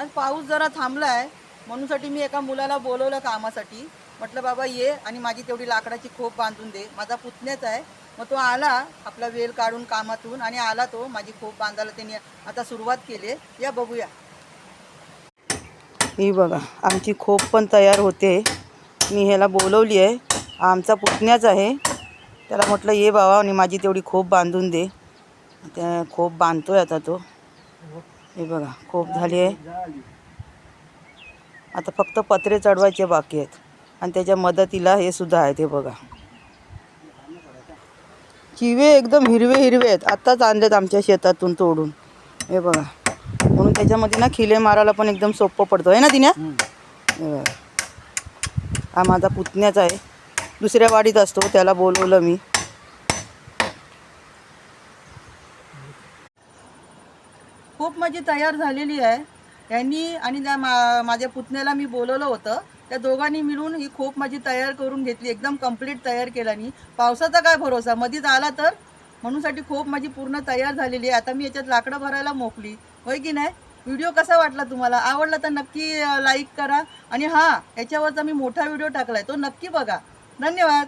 आज पाऊस जरा थांबला आहे म्हणूनसाठी मी एका मुलाला बोलवलं कामासाठी. म्हटलं बाबा ये आणि माझी तेवढी लाकडाची खोप बांधून दे. माझा पुतण्याच आहे. मग तो आला आपला वेल काढून कामातून आणि आला तो माझी खोप बांधायला. त्यांनी आता सुरुवात केली. आहे या बघूया. ही बघा आमची खोप पण तयार होते. मी ह्याला बोलवली आहे. आमचा पुतण्याच आहे. त्याला म्हटलं ये बाबा आणि माझी तेवढी खोप बांधून दे. त्या खोप बांधतोय आता तो. हे बघा खोप झाली आहे. आता फक्त पत्रे चढवायचे बाकी आहेत. आणि त्याच्या मदतीला हे सुद्धा आहे ते बघा. चिवे एकदम हिरवे हिरवे आहेत. आत्ताच आणलेत आमच्या शेतातून तोडून. हे बघा. म्हणून त्याच्यामध्ये ना खिले मारायला पण एकदम सोपं पडतं. आहे ना तिने हे बघा. हा माझा पुतण्याच आहे. दुसऱ्या वाडीत असतो त्याला बोलवलं मी. खूप माझी तयार झालेली आहे. यांनी आणि त्या मा माझ्या पुतण्याला मी बोलवलं होतं. त्या दोघांनी मिळून ही खोप माझी तयार करून घेतली. एकदम कंप्लीट तयार केल्यानी पावसाचा काय भरोसा? मध्येच आला तर? म्हणूनसाठी खोप माझी पूर्ण तयार झालेली आहे. आता मी याच्यात लाकडं भरायला मोकली. होय की नाही? व्हिडिओ कसा वाटला तुम्हाला? आवडला तर नक्की लाईक करा. आणि हां याच्यावरचा मी मोठा व्हिडिओ टाकला आहे तो नक्की बघा. धन्यवाद.